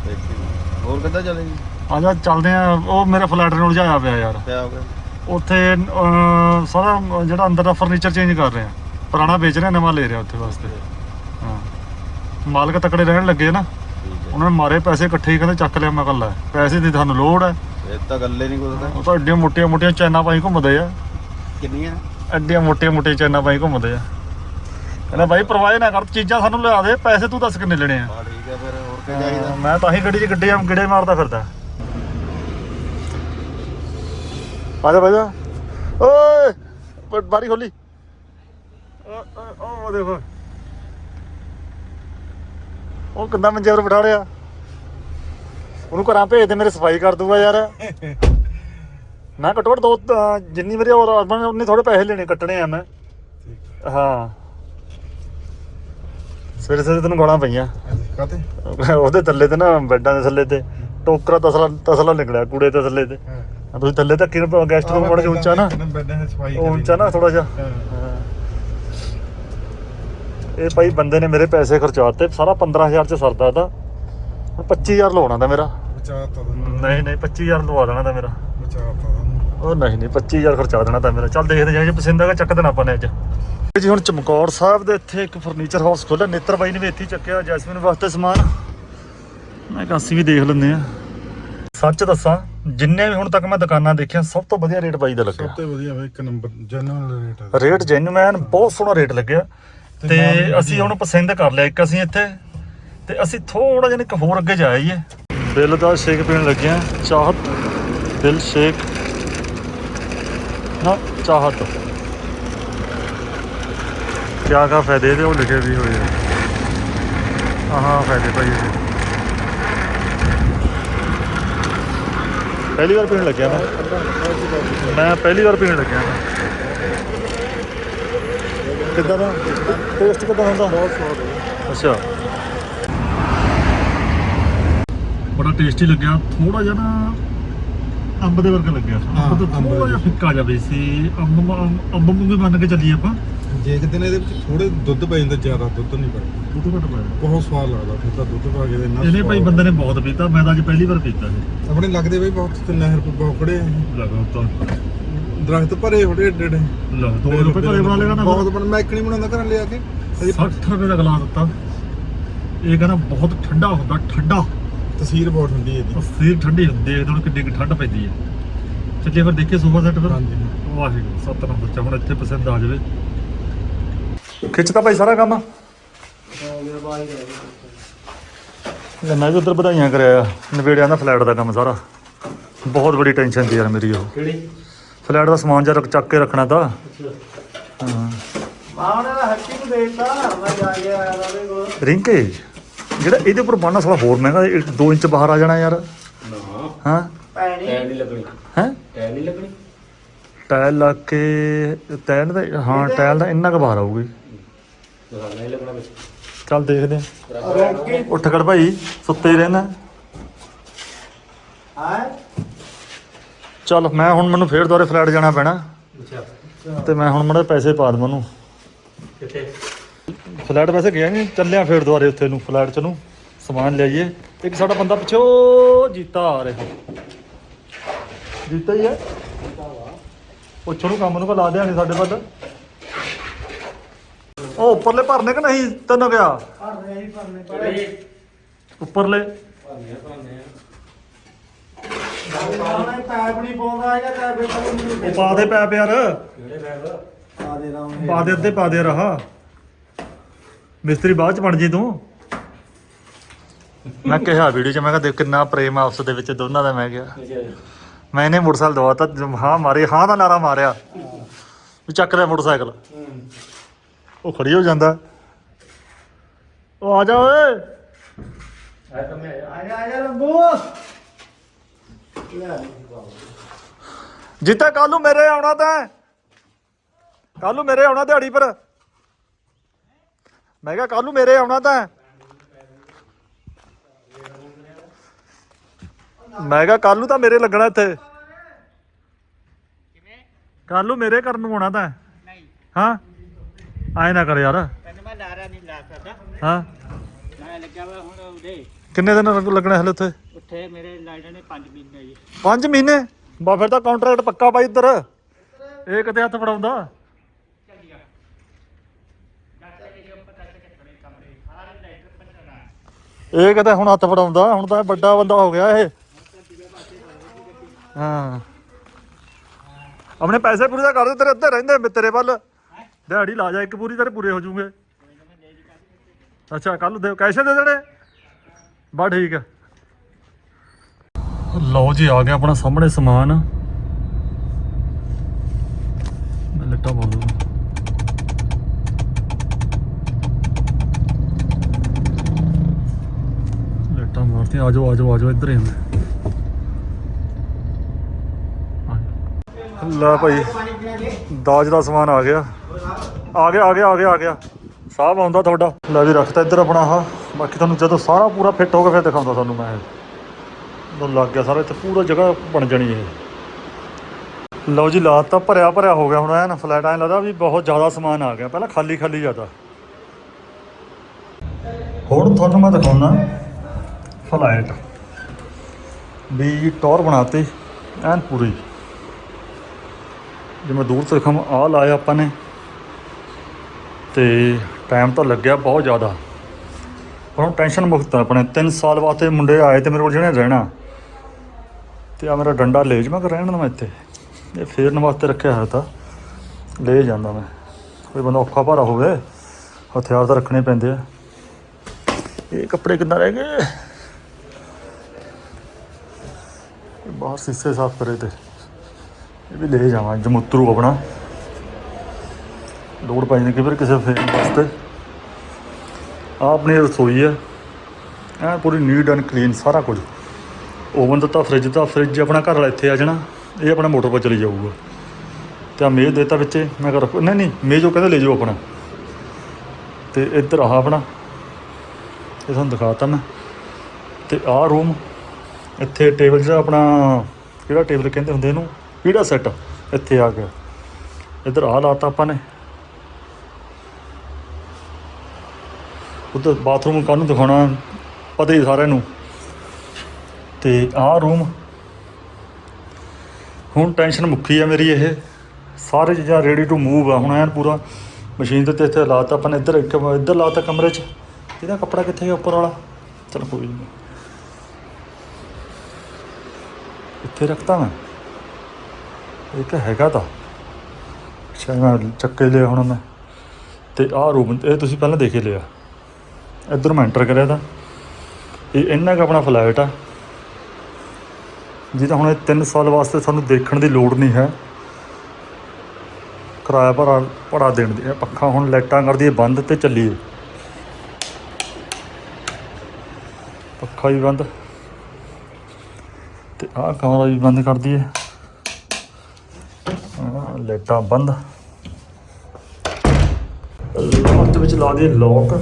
ਹੋਰ ਕਿੱਦਾਂ ਚੱਲੇਗੀ? ਆ ਜਾ ਚੱਲਦੇ ਆ। ਉਹ ਮੇਰੇ ਫਲੈਟ ਨੂੰ ਉਲਝਾਇਆ ਪਿਆ ਯਾਰ। ਕਿਆ ਹੋ ਗਿਆ। ਉੱਥੇ ਅਹ, ਸਾਰਾ ਜਿਹੜਾ ਅੰਦਰ ਦਾ ਫਰਨੀਚਰ ਚੇਂਜ ਕਰ ਰਹੇ ਆ। ਪੁਰਾਣਾ ਵੇਚ ਰਹੇ ਆ, ਨਵਾਂ ਲੈ ਰਿਹਾ ਉੱਥੇ ਵਾਸਤੇ। ਹਾਂ। ਮਾਲਕ ਤਕੜੇ ਰਹਿਣ ਲੱਗੇ ਨਾ। ਉਹਨਾਂ ਨੇ ਮਾਰੇ ਪੈਸੇ ਇਕੱਠੇ ਹੀ ਕਹਿੰਦੇ ਚੱਕ ਲਿਆ ਮੈਂ ਕੱਲ ਪੈਸੇ ਦੀ ਤੁਹਾਨੂੰ ਲੋੜ ਹੈ। ਇਹ ਤਾਂ ਗੱਲੇ ਨਹੀਂ ਕੁਝ ਉਹ ਤਾਂ ਐਡੀਆਂ ਮੋਟੀਆਂ ਮੋਟੀਆਂ ਚੈਨਾਂ ਪਾਈ ਘੁੰਮਦੇ ਆ। ਕਿੰਨੀਆਂ? ਐਡੀਆਂ ਮੋਟੀਆਂ ਮੋਟੀਆਂ ਚੈਨਾਂ ਪਾਈ ਘੁੰਮਦੇ ਆ। ਕਹਿੰਦਾ ਬਾਈ ਪਰਵਾਹ ਨਾ ਕਰ ਚੀਜ਼ਾਂ ਸਾਨੂੰ ਲਿਆ ਦੇ ਪੈਸੇ ਤੂੰ ਦੱਸ ਕਿੰਨੇ ਲੈਣੇ ਆ। ਬਾ ਠੀਕ ਹੈ ਫਿਰ ਹੋਰ ਕੀ ਚਾਹੀਦਾ? ਮੈਂ ਤਾਂ ਹੀ ਗੱਡੀ 'ਚ ਗੱਡੇ ਗਿੜੇ ਮਾਰਦਾ ਫਿਰਦਾ। ਆ ਜਾ ਬਾਜਾ। ਓਏ ਬਾਰੀ ਖੋਲੀ। ਓ ਓ ਦੇਖੋ। ਉਹ ਕਿੰਨਾ ਮੰਜੇ ਬਿਠਾ ਰਿਆ ਉਹਨੂੰ ਘਰਾਂ ਭੇਜ ਦੇ ਮੇਰੇ ਸਫ਼ਾਈ ਕਰ ਦੂਗਾ ਯਾਰ। ਮੈਂ ਘੱਟੋ ਘੱਟ ਦੋ ਜਿੰਨੀ ਮੇਰੀ ਹੋਰ ਮੈਂ ਉਨੇ ਥੋੜੇ ਪੈਸੇ ਲੈਣੇ ਕੱਟਣੇ ਆ ਮੈਂ। ਹਾਂ। ਸਵੇਰੇ ਸਵੇਰੇ ਤੈਨੂੰ ਗਾਲਾਂ ਪਈਆਂ। ਕਾਤੇ ਉਹਦੇ ਥੱਲੇ ਤੇ ਨਾ ਬੈੱਡਾਂ ਦੇ ਥੱਲੇ ਤੇ ਟੋਕਰਾ ਤਸਲਾ ਤਸਲਾ ਨਿਕਲਿਆ ਕੂੜੇ ਦੇ ਥੱਲੇ ਤੇ। ਹਾਂ, ਤੁਸੀਂ ਥੱਲੇ ਧੱਕੀ ਨੂੰ ਗੈਸਟ ਰੂਮ ਬੜਾ ਉੱਚਾ ਨਾ। ਉਹ ਉੱਚਾ ਨਾ ਥੋੜਾ ਜਿਹਾ। ਇਹ ਭਾਈ ਬੰਦੇ ਨੇ ਮੇਰੇ ਪੈਸੇ ਖਰਚਾਤੇ ਸਾਰਾ 15000 ਚ ਸਰਦਾ ਦਾ 25000 ਲਵਾਉਣਾ ਦਾ ਮੇਰਾ। ਨਹੀਂ ਨਹੀਂ 25000 ਲਵਾ ਦੇਣਾ ਦਾ ਮੇਰਾ। ਉਹ ਨਹੀਂ ਨਹੀਂ 25000 ਖਰਚਾ ਦੇਣਾ ਤਾਂ ਮੇਰਾ। ਚੱਲ ਦੇਖਦੇ ਜਾਂ ਜੇ ਪਸੰਦ ਆਗਾ ਚੱਕ ਦੇਣਾ ਆਪਾਂ ਨੇ ਅੱਜ। ਜੀ ਹੁਣ ਚਮਕੌਰ ਸਾਹਿਬ ਦੇ ਇੱਥੇ ਇੱਕ ਫਰਨੀਚਰ ਹਾਊਸ ਖੋਲ੍ਹਿਆ। ਨੇਤਰ ਬਾਈ ਨੇ ਵੀ ਇੱਥੇ ਚੱਕਿਆ ਜੈਸਮੀਨ ਵਾਸਤੇ ਸਮਾਨ। ਮੈਂ ਕਿਹਾ ਅਸੀਂ ਵੀ ਦੇਖ ਲੈਂਦੇ ਆ ਸੱਚ ਦੱਸਾਂ ਜਿੰਨੇ ਵੀ ਹੁਣ ਤੱਕ ਮੈਂ ਦੁਕਾਨਾਂ ਦੇਖੀਆਂ ਸਭ ਤੋਂ ਵਧੀਆ ਰੇਟ ਬਾਈ ਦਾ ਲੱਗਿਆ। ਤੇ ਵਧੀਆ ਵਾ ਇੱਕ ਨੰਬਰ ਜਨਰਲ ਰੇਟ ਆ। ਰੇਟ ਜੈਨੂਇਨ ਬਹੁਤ ਸੋਹਣਾ ਰੇਟ ਲੱਗਿਆ। ਤੇ ਅਸੀਂ ਹੁਣ ਪਸੰਦ ਕਰ ਲਿਆ ਇੱਕ ਅਸੀਂ ਇੱਥੇ। ਤੇ ਅਸੀਂ ਥੋੜਾ ਜਿਹਾ ਇੱਕ ਹੋਰ ਅੱਗੇ ਜਾਈਏ ਬਿੱਲ ਦਾ ਸ਼ੇਕ ਪੀਣ ਲੱਗੇ ਆ ਚਾਹਤ। ਬਿੱਲ ਸ਼ੇਕ। ਨਾ ਚਾਹਤ। ਕਿਆ ਕਾ ਫਾਇਦੇ ਇਹਦੇ ਉਹ ਲਿਖੇ ਵੀ ਹੋਏ ਆ। ਆਹਾਂ ਫਾਇਦੇ ਭਾਈ ਇਹਦੇ। ਪਹਿਲੀ ਵਾਰ ਪੀਣ ਲੱਗਿਆ ਮੈਂ। ਮੈਂ ਪਹਿਲੀ ਵਾਰ ਪੀਣ ਲੱਗਿਆ ਕਿੱਦਾਂ ਦਾ? ਟੇਸਟ ਕਿੱਦਾਂ ਹੁੰਦਾ? ਬਹੁਤ ਸਵਾਦ ਅੱਛਾ। ਬੜਾ ਟੇਸਟੀ ਲੱਗਿਆ। ਥੋੜਾ ਜਿਹਾ ਨਾ ਅੰਬ ਦੇ ਵਰਗਾ ਲੱਗਿਆ। ਅੰਬ ਤੋਂ ਥੋੜਾ ਜਿਹਾ ਫਿੱਕਾ ਜਿਹਾ ਵੀ ਸੀ। ਅੰਬ ਅੰਬ ਅੰਬ ਨੂੰ ਵੀ ਮੰਨ ਕੇ ਚੱਲੀਏ ਆਪਾਂ। ਜੇ ਕਿਤੇ ਨੇ ਇਹਦੇ ਵਿੱਚ ਥੋੜੇ ਦੁੱਧ ਪੈ ਜਾਂਦਾ ਜ਼ਿਆਦਾ ਦੁੱਧ ਨਹੀਂ ਪੈਂਦਾ ਦੁੱਧ ਘੱਟ ਪਾਇਆ ਬਹੁਤ ਸਵਾਦ ਲੱਗਦਾ ਫਿਰ ਤਾਂ ਦੁੱਧ ਪਾ ਕੇ ਇੰਨਾ ਇਹਨੇ ਭਾਈ ਸਵਾਦ। ਬੰਦੇ ਨੇ ਬਹੁਤ ਪੀਤਾ ਮੈਂ ਤਾਂ ਅੱਜ ਪਹਿਲੀ ਵਾਰ ਪੀਤਾ ਇਹ। ਆਪਣੇ ਲੱਗਦੇ ਬਈ ਬਹੁਤ ਤੇ ਨਹਿਰ ਕੋ ਬੌਕੜੇ ਲਗਾ ਤਾਂ ਦਰਖਤ ਭਰੇ ਹੋੜੇ ਏਡੇ ਏਡੇ। ਲੋ 2 ਰੁਪਏ ਘਰੇ ਬਣਾ ਲੇਗਾ ਨਾ। ਬਹੁਤ ਬਣ ਮੈਂ ਇੱਕ ਨਹੀਂ ਬਣਾਉਂਦਾ ਘਰਾਂ ਲਿਆ ਕੇ। ਅਜੇ 60 ਰੁਪਏ ਦਾ ਗਲਾਸ ਦਿੱਤਾ। ਇਹ ਕਹਿੰਦਾ ਬਹੁਤ ਠੰਡਾ ਹੁੰਦਾ ਠੰਡਾ। ਤਸਵੀਰ ਬਹੁਤ ਠੰਡੀ ਹੈ ਇਹਦੀ। ਤਸਵੀਰ ਠੰਡੀ ਹੁੰਦੀ ਹੈ ਇਹਦੋਂ ਕਿੰਨੀ ਕੁ ਠੰਡ ਪੈਂਦੀ ਹੈ। ਚੱਲੀਏ ਫਿਰ ਦੇਖੀਏ ਸੋਫਾ ਸੈੱਟ ਫਿਰ। ਹਾਂਜੀ। ਵਾਹਿਗੁਰੂ ਸਤਨਾਮ ਸੱਚਾ ਹੁਣ ਇੱਥੇ ਪਸੰਦ ਆ ਜਾਵੇ। ਖਿੱਚਤਾ ਭਾਈ ਸਾਰਾ ਕੰਮ। ਹੋ ਗਿਆ ਬਾਈ ਦਾ ਲੈ ਮੈਂ ਵੀ ਉਧਰ ਵਧਾਈਆਂ ਕਰਿਆ ਆ ਨਵੇੜਿਆਂ ਦਾ ਫਲੈਟ ਦਾ ਕੰਮ ਸਾਰਾ। ਬਹੁਤ ਬੜੀ ਟੈਨਸ਼ਨ ਦੀ ਯਾਰ ਮੇਰੀ ਉਹ। ਕਿਹੜੀ? ਫਲੈਟ ਦਾ ਸਮਾਨ ਜਰਾ ਚੱਕ ਕੇ ਰੱਖਣਾ ਤਾਂ। ਹਾਂ। ਮਾਂ ਉਹਨੇ ਦਾ ਹੱਟੀ ਨੂੰ ਦੇਤਾ ਮੈਂ ਜਾ ਕੇ ਆਇਆ ਉਹਦੇ ਕੋਲ। ਰਿੰਕੇ ਜਿਹੜਾ ਇਹਦੇ ਉੱਪਰ ਬੰਨਣਾ ਸਾਲਾ ਹੋਰ ਮਹਿੰਗਾ 2 ਇੰਚ ਬਾਹਰ ਆ ਜਾਣਾ ਯਾਰ। ਹਾਂ। ਪੈਣੀ। ਹੈ? ਟੈਲ ਨਹੀਂ ਲੱਗਣੀ? ਟਾਇਲ ਲਾ ਕੇ ਟਾਇਲ ਦਾ ਹਾਂ ਟਾਇਲ ਦਾ ਇੰਨਾ ਕੁ ਬਾਹਰ ਆਊਗੀ। ਚੱਲ ਦੇਖਦੇ ਰੋਕੀ ਉੱਠ ਖੜ ਭਾਈ ਸੁੱਤੇ ਹੀ ਰਹਿਣਾ। ਹਾਂ? ਚੱਲ ਮੈਂ ਹੁਣ ਮੈਨੂੰ ਫੇਰ ਦੁਆਰੇ ਫਲੈਟ ਜਾਣਾ ਪੈਣਾ। ਤੇ ਮੈਂ ਹੁਣ ਮੜੇ ਪੈਸੇ ਪਾ ਦਵਾਂ ਉਹਨੂੰ। ਕਿੱਥੇ? ਫਲੈਟ ਵੈਸੇ ਗਿਆ ਨਹੀਂ ਚੱਲਿਆ ਫੇਰ ਦੁਆਰੇ ਉੱਥੇ ਨੂੰ ਫਲੈਟ ਚ ਨੂੰ। ਸਮਾਨ ਲਿਆਈਏ। ਇੱਕ ਸਾਡਾ ਬੰਦਾ ਪਿੱਛੋਂ ਜੀਤਾ ਆ ਰਿਹਾ। ਜੀਤਾ ਹੀ ਹੈ। ਪੁੱਛੋ ਨੂੰ ਕੰਮ ਨੂੰ ਕੋ ਲਾ ਦਿਆਂਗੇ ਸਾਡੇ ਵੱਲ। ਉਹ ਉੱਪਰਲੇ ਭਰਨੇ ਕਿ ਨਹੀਂ ਤੈਨੂੰ ਗਿਆ? ਭਰਨੇ ਹੀ ਭਰਨੇ। ਪੜੇ ਉੱਪਰਲੇ। ਉਹਨੇ ਪੈਪ ਨਹੀਂ ਪਾਉਂਦਾ ਹੈਗਾ ਪੈਪ ਇਹ ਤਾਂ ਉਹ ਪਾ ਦੇ ਪੈਪ ਯਾਰ। ਪਾ ਦੇ ਰਹਾ ਪਾ ਦੇ ਅੱਧੇ ਪਾ ਦੇ ਰਹਾ। ਮਿਸਤਰੀ ਬਾਅਦ ਚ ਬਣ ਜੀ ਤੂੰ। ਮੈਂ ਕਿਹਾ ਵੀਡੀਓ ਚ ਮੈਂ ਕਿਹਾ ਦੇਖ ਕਿੰਨਾ ਪ੍ਰੇਮ ਆ ਆਪਸ ਦੇ ਵਿੱਚ ਦੋਨਾਂ ਦਾ ਮੈਂ ਕਿਹਾ। ਮੈਂ ਇਹਨੇ ਮੋਟਰਸਾਈਕਲ ਦਵਾਤਾ ਹਾਂ ਮਾਰੇ ਹਾਂ ਦਾ ਨਾਰਾ ਮਾਰਿਆ। ਵੀ ਚੱਕ ਲੈ ਮੋਟਰਸਾਈਕਲ। ਉਹ ਖੜੀ ਹੋ ਜਾਂਦਾ। ਉਹ ਆ ਜਾ ਓਏ। ਆ ਜਾ ਆ ਜਾ ਲੰਬੂ ਜਿੱਤੇ ਕੱਲ ਨੂੰ ਮੇਰੇ ਆਉਣਾ ਤਾਂ ਕੱਲ ਨੂੰ ਮੇਰੇ ਆਉਣਾ ਦਿਹਾੜੀ ਪਰ। ਮੈਂ ਕਿਹਾ ਕੱਲ ਨੂੰ ਮੇਰੇ ਆਉਣਾ ਤਾਂ ਮੈਂ ਕਿਹਾ ਕੱਲ ਨੂੰ ਤਾਂ ਮੇਰੇ ਲੱਗਣਾ ਇੱਥੇ। ਕੱਲ ਨੂੰ ਮੇਰੇ ਕਰਨ ਨੂੰ ਆਉਣਾ ਤਾਂ ਹਾਂ? ਆਏ ਨਾ ਕਰ ਯਾਰ। ਤੈਨੂੰ ਮੈਂ ਲਾਰਾ ਨਹੀਂ ਲਾ ਸਕਦਾ। ਹਾਂ। ਮੈਂ ਲੱਗਿਆ ਵਾ ਹੁਣ ਉਹਦੇ। ਕਿੰਨੇ ਦਿਨ ਲੱਗ- ਲੱਗਣੇ ਹਲੇ ਉੱਥੇ? ਉੱਥੇ ਮੇਰੇ ਲਾਈਟਾਂ ਨੇ 5 ਮਹੀਨੇ ਜੀ। 5 ਮਹੀਨੇ? ਬਾ ਫਿਰ ਤਾਂ ਕੰਟਰੈਕਟ ਪੱਕਾ ਪਾਈ ਇੱਧਰ। ਇਹ ਕਿਤੇ ਹੱਥ ਫੜਾਉਂਦਾ? ਇਹ ਕਿਤੇ ਹੁਣ ਹੱਥ ਫੜਾਉਂਦਾ? ਹੁਣ ਤਾਂ ਇਹ ਵੱਡਾ ਬੰਦਾ ਹੋ ਗਿਆ ਇਹ। ਹਾਂ। ਆਪਣੇ ਪੈਸੇ ਪੂਰੇ ਤਾਂ ਕਰ ਦੇ ਤੇਰੇ ਅੱਧੇ ਰਹਿੰਦੇ ਤੇਰੇ ਵੱਲ। ਦਿਹਾੜੀ ਲਾ ਜਾ ਇੱਕ ਪੂਰੀ ਤੇਰੇ ਪੂਰੇ ਹੋ ਜੂਗੇ। ਅੱਛਾ ਕੱਲ ਦੇ ਕੈਸ਼ ਦੇ ਦੇਣੇ? ਬਾ ਠੀਕ ਹੈ ਲਓ ਜੀ, ਆ ਗਿਆ ਆਪਣਾ ਸਾਹਮਣੇ ਸਮਾਨ। ਮੈਂ ਲੱਟਾ ਬੋਲ ਲੱਟਾ ਮਾਰਤੀ ਆ ਜਾਓ ਆ ਜਾਓ ਆ ਜਾਓ, ਇੱਧਰ ਹੀ ਹੁੰਦੇ ਲੈ ਭਾਈ, ਦਾਜ ਦਾ ਸਮਾਨ ਆ ਗਿਆ। ਆ ਗਿਆ ਆ ਗਿਆ ਆ ਗਿਆ ਆ ਗਿਆ। ਸਾਹਬ ਆਉਂਦਾ ਤੁਹਾਡਾ। ਲੈ ਵੀ ਰੱਖਤਾ ਇੱਧਰ ਆਪਣਾ ਆਹ। ਬਾਕੀ ਤੁਹਾਨੂੰ ਜਦੋਂ ਸਾਰਾ ਪੂਰਾ ਫਿੱਟ ਹੋ ਗਿਆ, ਫਿਰ ਦਿਖਾਉਂਦਾ ਤੁਹਾਨੂੰ ਮੈਂ ਨੂੰ ਲੱਗ ਗਿਆ ਸਾਰਾ, ਇੱਥੇ ਪੂਰਾ ਜਗ੍ਹਾ ਬਣ ਜਾਣੀ ਇਹ। ਲਓ ਜੀ, ਲਾਤ ਤਾਂ ਭਰਿਆ ਭਰਿਆ ਹੋ ਗਿਆ ਹੁਣ ਐਨ ਫਲੈਟ ਐਂ ਲੱਗਦਾ ਵੀ ਬਹੁਤ ਜ਼ਿਆਦਾ ਸਮਾਨ ਆ ਗਿਆ, ਪਹਿਲਾਂ ਖਾਲੀ ਖਾਲੀ ਜ਼ਿਆਦਾ। ਹੁਣ ਤੁਹਾਨੂੰ ਮੈਂ ਦਿਖਾਉਣਾ ਫਲਾਈਟ ਵੀ ਟੌਰ ਬਣਾਤੀ, ਐਨ ਪੂਰੀ। ਜੇ ਮੈਂ ਦੂਰ ਤੋਂ ਦੇਖਾਂ ਆ ਲਾਇਆ ਆਪਾਂ ਨੇ। ਤੇ ਟਾਈਮ ਤਾਂ ਲੱਗਿਆ ਬਹੁਤ ਜ਼ਿਆਦਾ। ਪਰ ਹੁਣ ਟੈਨਸ਼ਨ ਮੁਕਤ ਆਪਣੇ। 3 ਸਾਲ ਵਾਸਤੇ ਮੁੰਡੇ ਆਏ ਤੇ ਮੇਰੇ ਕੋਲ ਜਿਹਨੇ ਰਹਿਣਾ। ਤੇ ਆ ਮੇਰਾ ਡੰਡਾ ਲੈ ਜਾਵਾਂ ਕਿ ਰਹਿਣ ਦਾ ਮੈਂ ਇੱਥੇ? ਇਹ ਫੇਰਨ ਵਾਸਤੇ ਰੱਖਿਆ ਹੋਇਆ ਤਾਂ ਲੈ ਜਾਂਦਾ ਮੈਂ। ਕੋਈ ਬੰਦਾ ਔਖਾ ਭਾਰਾ ਹੋਵੇ, ਹਥਿਆਰ ਤਾਂ ਰੱਖਣੇ ਪੈਂਦੇ ਆ। ਇਹ ਕੱਪੜੇ ਕਿੱਦਾਂ ਰਹਿ ਗਏ? ਬਾਹਰ ਸੀਸੇ ਸਾਫ਼ ਕਰੇ ਤੇ। ਇਹ ਵੀ ਲੈ ਜਾਵਾਂ, ਜਮੁੱਤਰੂ ਆਪਣਾ। ਲੋੜ ਪੈ ਜਾਂਦੀ ਫਿਰ ਕਿਸੇ ਫੇਰਨ ਵਾਸਤੇ। ਆ ਆਪਣੀ ਰਸੋਈ ਹੈ ਐ ਪੂਰੀ ਨੀਟ ਐਂਡ ਕਲੀਨ ਸਾਰਾ ਕੁਝ। ਓਵਨ ਦਿੱਤਾ ਫ੍ਰਿਜ ਦਿੱਤਾ ਫ੍ਰਿਜ ਆਪਣਾ ਘਰ ਵਾਲਾ ਇੱਥੇ ਆ ਜਾਣਾ, ਇਹ ਆਪਣਾ ਮੋਟਰ 'ਤੇ ਚਲੀ ਜਾਊਗਾ। ਤੇ ਆ ਮੇਜ਼ ਦੇਤਾ ਵਿੱਚ, ਮੈਂ ਕਰ ਰੱਖੋ। ਨਹੀਂ ਨਹੀਂ, ਮੇਜ਼ ਉਹ ਕਹਿੰਦੇ ਲੈ ਜਾਓ ਆਪਣਾ। ਤੇ ਇੱਧਰ ਆਹ ਆਪਣਾ, ਇਹ ਤੁਹਾਨੂੰ ਦਿਖਾਤਾ ਮੈਂ। ਤੇ ਆਹ ਰੂਮ ਇੱਥੇ ਟੇਬਲ ਜਿਹੜਾ ਆਪਣਾ, ਕਿਹੜਾ ਟੇਬਲ ਕਹਿੰਦੇ ਹੁੰਦੇ ਇਹਨੂੰ? ਕਿਹੜਾ ਸੈੱਟ ਇੱਥੇ ਆ ਗਿਆ। ਇੱਧਰ ਆਹ ਲਾਤਾ ਆਪਾਂ ਨੇ। ਉੱਧਰ ਬਾਥਰੂਮ ਕਾਹਨੂੰ ਦਿਖਾਉਣਾ, ਪਤਾ ਹੀ ਸਾਰਿਆਂ ਨੂੰ। ਤੇ ਆਹ ਰੂਮ ਹੁਣ ਟੈਨਸ਼ਨ ਮੁੱਕੀ ਆ ਮੇਰੀ ਇਹ। ਸਾਰੇ ਚੀਜ਼ਾਂ ਰੈਡੀ ਟੂ ਮੂਵ ਆ, ਹੁਣ ਐਨ ਪੂਰਾ ਮਸ਼ੀਨ ਦੇ ਉੱਤੇ ਇੱਥੇ ਲਾਤਾ ਆਪਾਂ ਨੇ ਇੱਧਰ ਇੱਕ ਇੱਧਰ ਲਾਤਾ ਕਮਰੇ 'ਚ। ਇਹਦਾ ਕੱਪੜਾ ਕਿੱਥੇ ਗਿਆ ਉੱਪਰ ਵਾਲਾ? ਚਲ ਕੋਈ ਨਹੀਂ ਇੱਥੇ ਰੱਖਤਾ ਮੈਂ। ਇੱਕ ਹੈਗਾ ਤਾਂ। ਅੱਛਾ, ਮੈਂ ਚੱਕੇ ਲਿਆ ਹੁਣ ਮੈਂ। ਤੇ ਆਹ ਰੂਮ ਇਹ ਤੁਸੀਂ ਪਹਿਲਾਂ ਦੇਖ ਹੀ ਲਿਆ। ਇੱਧਰ ਮੈਂ ਐਂਟਰ ਕਰਿਆ ਤਾਂ। ਇਹ ਇੰਨਾ ਕੁ ਆਪਣਾ ਫਲੈਟ ਆ। ਜਿਹਦਾ ਹੁਣ ਇਹ 3 ਸਾਲ ਵਾਸਤੇ ਸਾਨੂੰ ਦੇਖਣ ਦੀ ਲੋੜ ਨਹੀਂ ਹੈ। ਕਿਰਾਇਆ ਭਰਾ ਭੜਾ ਦੇਣ ਦੀ। ਪੱਖਾ ਹੁਣ ਲਾਈਟਾਂ ਕਰ ਬੰਦ ਤੇ ਚੱਲੀਏ। ਪੱਖਾ ਵੀ ਬੰਦ। ਤੇ ਆਹ ਕਮਰਾ ਵੀ ਬੰਦ ਕਰ ਦਈਏ ਲਾਈਟਾਂ ਬੰਦ। ਲਾਸਟ ਵਿੱਚ ਲਾ ਦਈਏ ਲੋਕ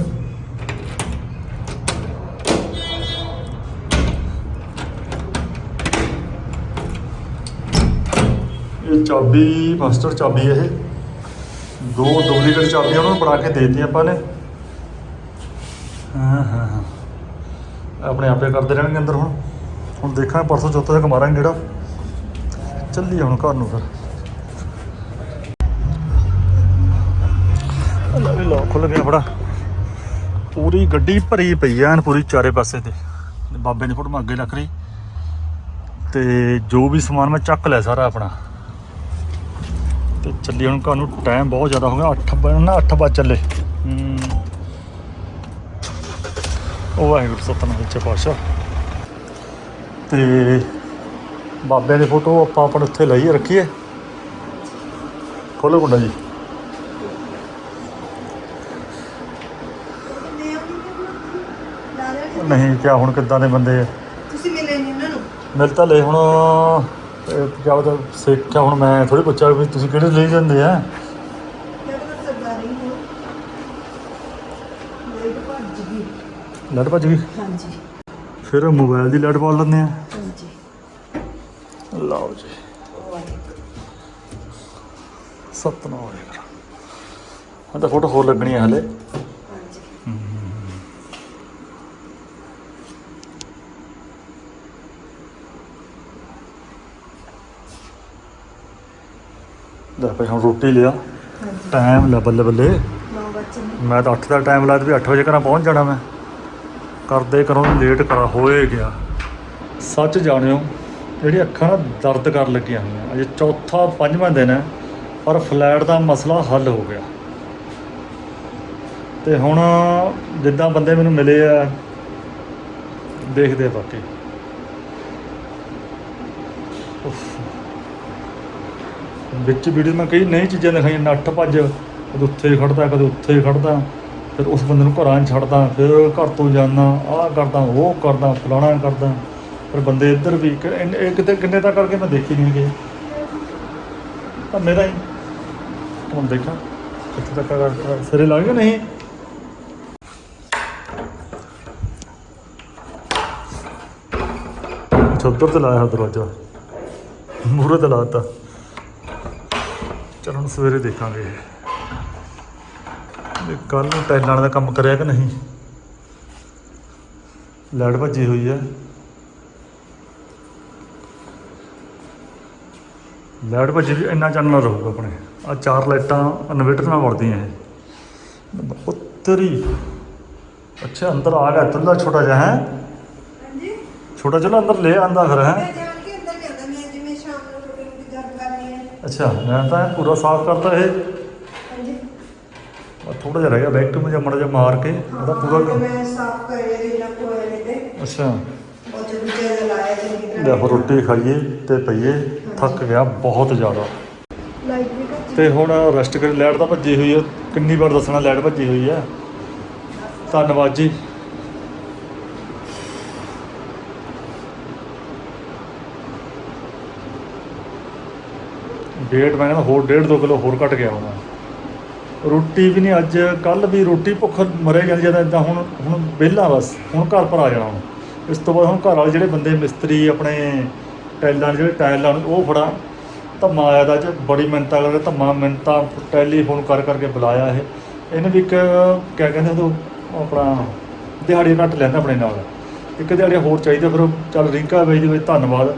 ਇਹ ਚਾਬੀ, ਮਾਸਟਰ ਚਾਬੀ ਇਹ। ਦੋ ਡੁਪਲੀਕੇਟ ਚਾਬੀਆਂ ਉਹਨਾਂ ਨੂੰ ਬਣਾ ਕੇ ਦੇ ਦਿੱਤੀਆਂ ਆਪਾਂ ਨੇ। ਹਾਂ ਹਾਂ ਹਾਂ। ਆਪਣੇ ਆਪੇ ਕਰਦੇ ਰਹਿਣਗੇ ਅੰਦਰ ਹੁਣ। ਹੁਣ ਦੇਖਾਂਗੇ ਪਰਸੋਂ ਚੌਥੇ ਤੱਕ ਮਾਰਾਂਗੇ ਜਿਹੜਾ। ਚੱਲੀ ਹੁਣ ਘਰ ਨੂੰ ਫਿਰ। ਲੈ ਵੀ ਖੁੱਲ ਗਿਆ ਬੜਾ। ਪੂਰੀ ਗੱਡੀ ਭਰੀ ਪਈ ਐਨ, ਪੂਰੀ ਚਾਰੇ ਪਾਸੇ ਤੇ। ਬਾਬੇ ਦੀ ਫੋਟੋ ਅੱਗੇ ਲੱਗ ਰਹੀ ਤੇ ਜੋ ਵੀ ਸਮਾਨ ਮੈਂ ਚੱਕ ਲਿਆ ਸਾਰਾ ਆਪਣਾ। ਤੇ ਚੱਲੀ ਹੁਣ ਘਰ ਨੂੰ ਟਾਈਮ ਬਹੁਤ ਜ਼ਿਆਦਾ ਹੋ ਗਿਆ 8 ਵਜੇ ਨਾ 8 ਵਜੇ ਚੱਲੇ। ਹੂੰ। ਉਹ ਵਾਹਿਗੁਰੂ ਸਤਨਾਮ ਸੱਚੇ ਪਾਤਸ਼ਾਹ। ਤੇ ਬਾਬੇ ਦੀ ਫੋਟੋ ਆਪਾਂ ਆਪਣੇ ਉੱਥੇ ਲਈ ਰੱਖੀਏ। ਖੋਲੋ ਗੁੰਡਾ ਜੀ। ਨਹੀਂ ਕਿਆ ਹੁਣ ਕਿੱਦਾਂ ਦੇ ਬੰਦੇ ਆ? ਤੁਸੀਂ ਮਿਲੇ ਨਹੀਂ ਉਹਨਾਂ ਨੂੰ? ਮਿਲ ਤਾਂ ਲੈ ਹੁਣ। ਕਿਆ ਉਹਦਾ ਸਿੱਖਿਆ ਹੁਣ ਮੈਂ ਥੋੜੀ ਪੁੱਛਿਆ ਵੀ ਤੁਸੀਂ ਕਿਹੜੇ ਲਈ ਜਾਂਦੇ ਆ? ਲਾਈਟ ਭੱਜ ਗਈ? ਹਾਂਜੀ। ਫਿਰ ਮੋਬਾਈਲ ਦੀ ਲੱਟ ਪਾ ਲੈਂਦੇ ਆ। ਹਾਂਜੀ। ਲਓ ਜੀ। ਸਤਨਾਮ। ਵਾਹਿਗੁਰੂ ਹਾਂ ਤਾਂ ਫੋਟੋ ਹੋਰ ਲੱਗਣੀ ਹੈ ਹਲੇ। ਭਾਈ ਹੁਣ ਰੋਟੀ ਲਿਆ। ਟਾਈਮ ਲੈ ਬੱਲੇ ਬੱਲੇ। ਮੈਂ ਤਾਂ 8 ਦਾ ਟਾਈਮ ਲਾਇਆ ਤੇ 8 ਵਜੇ ਘਰਾਂ ਪਹੁੰਚ ਜਾਣਾ ਮੈਂ। ਕਰਦੇ ਕਰੋ ਲੇਟ ਕਰਾ, ਹੋਏ ਗਿਆ। ਸੱਚ ਜਾਣਿਓ ਜਿਹੜੀ ਅੱਖਾਂ ਨਾ ਦਰਦ ਕਰਨ ਲੱਗੀਆਂ ਹੋਈਆਂ, ਅਜੇ ਚੌਥਾ, ਪੰਜਵਾਂ ਦਿਨ ਹੈ, ਪਰ ਫਲੈਟ ਦਾ ਮਸਲਾ ਹੱਲ ਹੋ ਗਿਆ। ਤੇ ਹੁਣ ਜਿੱਦਾਂ ਬੰਦੇ ਮੈਨੂੰ ਮਿਲੇ ਆ, ਦੇਖਦੇ ਬਾਕੀ। ਵਿੱਚ ਵੀਡੀਓ ਮੈਂ ਕਈ ਨਈ ਚੀਜ਼ਾਂ ਦਿਖਾਈਆਂ, ਨੱਠ ਭੱਜ, ਕਦੇ ਉੱਥੇ ਖੜਦਾ ਕਦੇ ਉੱਥੇ ਖੜਦਾ ਫਿਰ ਉਸ ਬੰਦੇ ਨੂੰ ਘਰਾਂ 'ਚ ਛੱਡਦਾ, ਫਿਰ ਘਰ ਤੋਂ ਜਾਂਦਾ, ਆਹ ਕਰਦਾ, ਉਹ ਕਰਦਾ, ਫਲਾਣਾ ਕਰਦਾ, ਫਿਰ ਬੰਦੇ ਇੱਧਰ ਵੀ ਇਹ ਕਿਤੇ, ਕਿੰਨੇ ਤਾਂ ਕਰਕੇ ਮੈਂ ਦੇਖੀ ਨਹੀਂ ਗਏ ਤਾਂ ਮੇਰਾ ਹੀ। ਹੁਣ ਦੇਖਾਂ, ਕਿੱਥੇ ਤੱਕ ਕਰ ਸਿਰੇ ਲੱਗ ਗਿਆ ਨਹੀਂ। ਉੱਧਰ ਤੇ ਲਾਇਆ ਦਰਵਾਜ਼ਾ। ਮੂਹਰੇ ਤੇ ਲਾਤਾ ਚਲੋ ਹੁਣ ਸਵੇਰੇ ਦੇਖਾਂਗੇ ਇਹ। ਕੱਲ ਨੂੰ ਵਾਲਾ ਦਾ ਕੰਮ ਕਰਿਆ ਕਿ ਨਹੀਂ? ਲਾਈਟ ਭੱਜੀ ਹੋਈ ਹੈ ਲਾਈਟ ਭੱਜੀ ਵੀ ਇੰਨਾ ਚਾਨਣਾ ਰਹੂਗਾ ਆਪਣੇ। ਆ ਚਾਰ ਲਾਈਟਾਂ ਇਨਵੇਟਰ ਨਾਲ ਵੜਦੀਆਂ ਇਹ। ਉੱਤਰੀ। ਅੱਛਾ ਅੰਦਰ ਆ ਗਿਆ ਚੁੱਲ੍ਹਾ ਛੋਟਾ ਜਿਹਾ ਹੈ? ਹਾਂਜੀ। ਛੋਟਾ ਚੁੱਲ੍ਹਾ ਅੰਦਰ ਲੈ ਆਂਦਾ ਫਿਰ ਹੈ ਮੈਂ ਜਾਣ ਕੇ ਅੰਦਰ ਜਾਂਦਾ ਮੈਂ ਜਿਵੇਂ ਸ਼ਾਮ ਨੂੰ ਰੋਟੀ ਰੋਟੀ ਗਰਮ ਕਰਨੀ ਹੈ ਅੱਛਾ ਮੈਂ ਤਾਂ ਇਹ ਪੂਰਾ ਸਾਫ਼ ਕਰਤਾ ਇਹ। ਹਾਂਜੀ। ਥੋੜਾ ਜਿਹਾ ਰਹਿ ਗਿਆ ਵੈਕਟੂਮ ਜਿਹਾ ਮੜਾ ਜਿਹਾ ਮਾਰ ਕੇ ਉਹਦਾ ਪੂਰਾ ਕੰਮ ਮੈਂ ਸਾਫ਼ ਕਰਿਆ ਜਿੰਨਾ ਤੇ। ਅੱਛਾ। ਉਹ ਲਾਇਆ ਚੰਗੀ ਤਰ੍ਹਾਂ ਰੋਟੀ ਖਾਈਏ ਤੇ ਪਈਏ ਥੱਕ ਗਿਆ ਬਹੁਤ ਜ਼ਿਆਦਾ। ਲਾਈਟ ਵੀ ਤੇ ਹੁਣ ਰੈਸਟ ਕਰੀ ਲਾਈਟ ਤਾਂ ਭੱਜੀ ਹੋਈ ਹੈ ਕਿੰਨੀ ਵਾਰ ਦੱਸਣਾ ਲਾਈਟ ਭੱਜੀ ਹੋਈ ਹੈ ਧੰਨਵਾਦ ਜੀ। ਡੇਢ ਮੈਂ ਕਹਿੰਦਾ ਹੋਰ ਡੇਢ ਦੋ ਕਿਲੋ ਹੋਰ ਘਟ ਗਿਆ ਹੋਣਾ। ਰੋਟੀ ਵੀ ਨਹੀਂ, ਅੱਜ ਕੱਲ ਵੀ ਰੋਟੀ ਭੁੱਖ ਮਰੇ ਜਾਂਦੀ ਜਦ ਇਦਾਂ ਹੁਣ ਹੁਣ ਵਿਹਲਾ ਬਸ, ਹੁਣ ਘਰ ਪਰ ਆ ਜਾਣਾ ਹੁਣ। ਇਸ ਤੋਂ ਬਾਅਦ ਹੁਣ ਘਰ ਵਾਲੇ ਜਿਹੜੇ ਬੰਦੇ, ਮਿਸਤਰੀ, ਆਪਣੇ ਟਾਈਲਾਂ ਦੇ ਜਿਹੜੇ ਟਾਈਲ ਲਾਉਣ ਉਹ ਫੜਾ। ਧੰਮਾ ਆਇਆ ਦਾ ਅੱਜ ਬੜੀ ਮਿੰਨਤਾਂ ਕਰਕੇ ਧੰਮਾ ਮਿੰਨਤਾਂ ਟੈਲੀਫੋਨ ਕਰ ਕਰਕੇ ਬੁਲਾਇਆ ਇਹ। ਇਹਨੇ ਵੀ ਇੱਕ ਕਿਆ ਕਹਿੰਦੇ ਉਹ ਆਪਣਾ ਦਿਹਾੜੀ ਘੱਟ ਲੈਂਦਾ ਆਪਣੇ ਨਾਲ। ਇੱਕ ਦਿਹਾੜੀ ਹੋਰ ਚਾਹੀਦਾ, ਫਿਰ ਉਹ ਚੱਲ ਰਿੰਕਾ ਬਾਈ ਦੇ ਵਿੱਚ ਧੰਨਵਾਦ।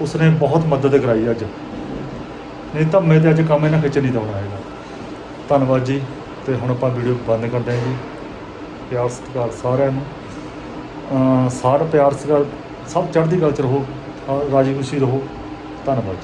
ਉਸਨੇ ਬਹੁਤ ਮਦਦ ਕਰਾਈ ਅੱਜ। ਨਹੀਂ ਤਾਂ ਮੈਂ ਤੇ ਅੱਜ ਕੰਮ ਇਹਨਾਂ ਖਿੱਚ ਨਹੀਂ ਦਉਣਾ ਹੈਗਾ। ਧੰਨਵਾਦ ਜੀ, ਤੇ ਹੁਣ ਆਪਾਂ ਵੀਡੀਓ ਬੰਦ ਕਰਦੇ ਹਾਂ ਜੀ। ਪਿਆਰ, ਸਤਿਕਾਰ ਸਾਰਿਆਂ ਨੂੰ। ਅਹ ਸਾਰਾ ਪਿਆਰ, ਸਤਿਕਾਰ, ਸਭ ਚੜ੍ਹਦੀ ਕਲਾ ਚ ਰਹੋ ਰਾਜੀ ਖੁਸ਼ੀ ਰਹੋ। ਧੰਨਵਾਦ ਜੀ।